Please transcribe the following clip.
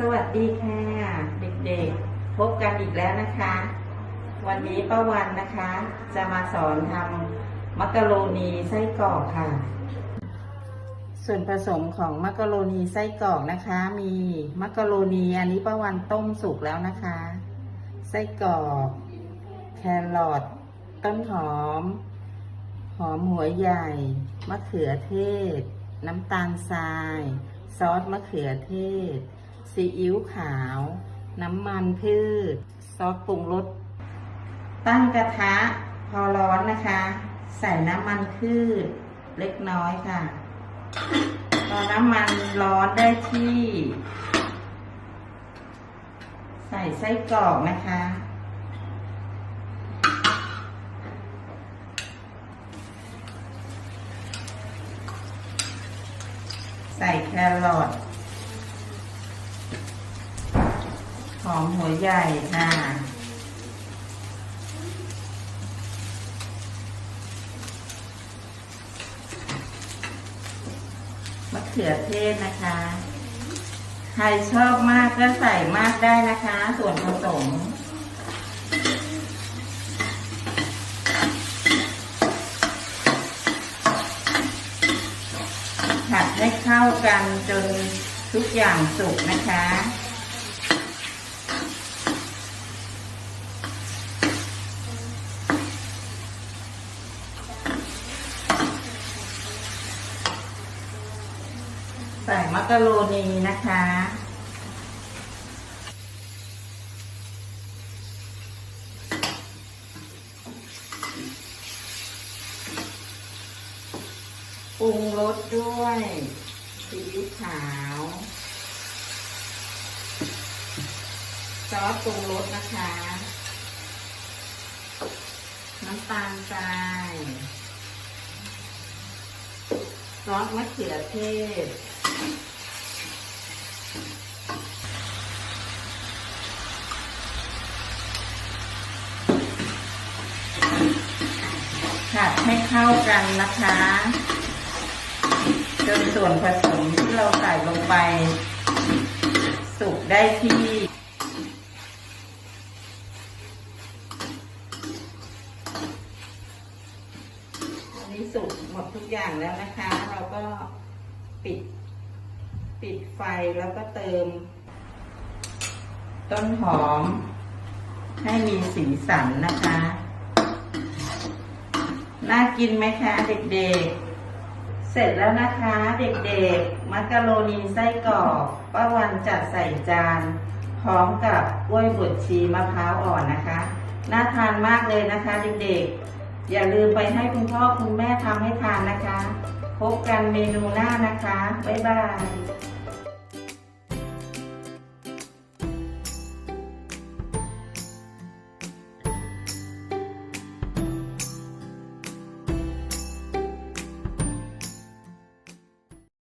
สวัสดีค่ะเด็กๆ พบกันอีกแล้วนะคะ วันนี้ป้าวันนะคะ จะมาสอนทำมักกะโรนีไส้กรอกค่ะ ส่วนผสมของมักกะโรนีไส้กรอกนะคะ มีมักกะโรนีอันนี้ป้าวันต้มสุกแล้วนะคะ ไส้กรอก แครอทต้นหอม หอมหัวใหญ่ มะเขือเทศ น้ำตาลทราย ซอสมะเขือเทศ ซีอิ๊วขาว น้ำมันพืช ซอสปรุงรส ตั้งกระทะพอร้อนนะคะ ใส่น้ำมันพืชเล็กน้อยค่ะพอน้ำมันร้อนได้ที่ ใส่ไส้กรอกนะคะ ใส่แครอท หอมหัวใหญ่ค่ะมะเขือเทศนะคะ ใครชอบมากก็ใส่มากได้นะคะ ส่วนผสมผัดให้เข้ากันจนทุกอย่างสุกนะคะ ใส่มักกะโรนีนะคะ ปรุงรสด้วยซีอิ๊วขาวซอสปรุงรสนะคะ น้ำตาลทรายซอสมะเขือเทศ ผัดให้เข้ากันนะคะ จนส่วนผสมที่เราใส่ลงไป สุกได้ที่อันนี้สุกหมดทุกอย่างแล้วนะคะ เราก็ปิด ปิดไฟแล้วก็เติม ต้นหอม ให้มีสีสันนะคะ น่ากินไหมคะเด็กๆ เสร็จแล้วนะคะเด็กๆ มักกะโรนีไส้กรอกป้าวันจัดใส่จาน พร้อมกับกล้วยบดชีมะพร้าวอ่อนนะคะ น่าทานมากเลยนะคะเด็กๆ อย่าลืมไปให้คุณพ่อคุณแม่ทำให้ทานนะคะ พบกันเมนูหน้านะคะ บ๊ายบาย